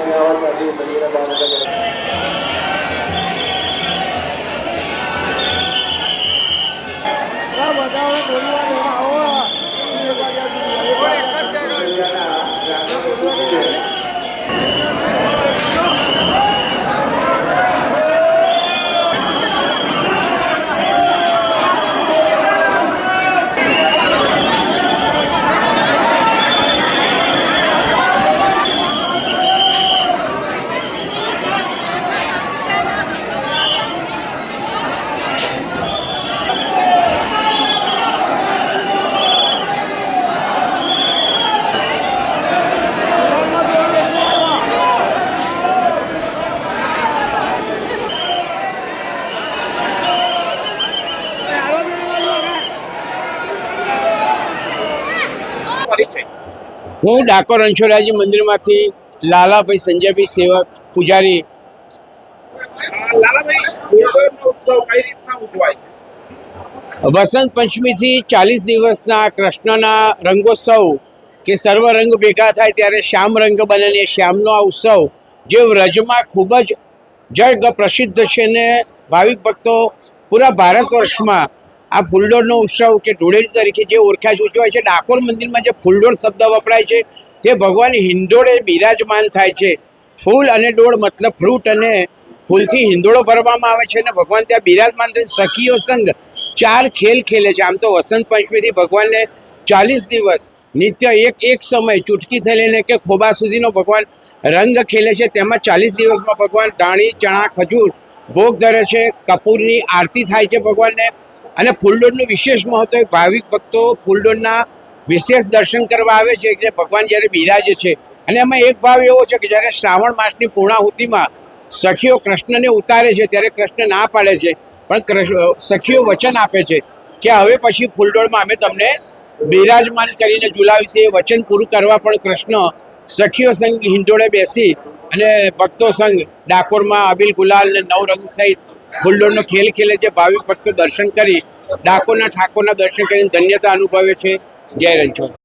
கன்னியாவன் நதி உபதீன பாலங்கள் હું ડાકોર અંશોરાજી મંદિરમાંથી લાલાભાઈ સંજયભાઈ સેવક પૂજારી. વસંત પંચમીથી ચાલીસ દિવસના કૃષ્ણના રંગોત્સવ કે સર્વ રંગ ભેગા થાય ત્યારે શ્યામ રંગ બને ને શ્યામનો આ ઉત્સવ, જે વ્રજમાં ખૂબ જ જગ પ્રસિદ્ધ છે ને ભાવિક ભક્તો પૂરા ભારત વર્ષમાં આ ફૂલડોળનો ઉત્સવ કે ધૂળેટી તરીકે જે ઓળખાય છે, ઉજવાય છે, ડાકોર મંદિરમાં જે ફૂલડોળ શબ્દ વપરાય છે, તે ભગવાન હિંડોળે બિરાજમાન થાય છે. ફૂલ અને ડોળ મતલબ ફ્રૂટ અને ફૂલથી હિંડોળો ભરવામાં આવે છે અને ભગવાન ત્યાં બિરાજમાન થઈને સખીઓ સંઘ ચાર ખેલ ખેલે છે. આમ તો વસંત પંચમીથી ભગવાનને ચાલીસ દિવસ નિત્ય એક એક સમય ચૂટકી થઈ લઈને કે ખોબા સુધીનો ભગવાન રંગ ખેલે છે. તેમાં ચાલીસ દિવસમાં ભગવાન ધાણી, ચણા, ખજૂર ભોગ ધરે છે. કપૂરની આરતી થાય છે ભગવાનને. અને ફૂલડોળનું વિશેષ મહત્વ ભાવિક ભક્તો ફૂલડોળના વિશેષ દર્શન કરવા આવે છે કે ભગવાન જ્યારે બિરાજે છે. અને એમાં એક ભાવ એવો છે કે જ્યારે શ્રાવણ માસની પૂર્ણાહુતિમાં સખીઓ કૃષ્ણને ઉતારે છે, ત્યારે કૃષ્ણ ના પાડે છે, પણ સખીઓ વચન આપે છે કે હવે પછી ફૂલડોળમાં અમે તમને બિરાજમાન કરીને ઝુલાવીશું. એ વચન પૂરું કરવા પણ કૃષ્ણ સખીઓ સંઘ હિંડોળે બેસી અને ભક્તો સંઘ ડાકોરમાં અબિલ ગુલાલ ને નવરંગ સહિત ફૂલડોળનો ખેલ ખેલે છે, ભાવિક ભક્તો દર્શન કરી ડાકોરના ઠાકોરના દર્શન કરીને ધન્યતા અનુભવે છે. જય રણછોડ.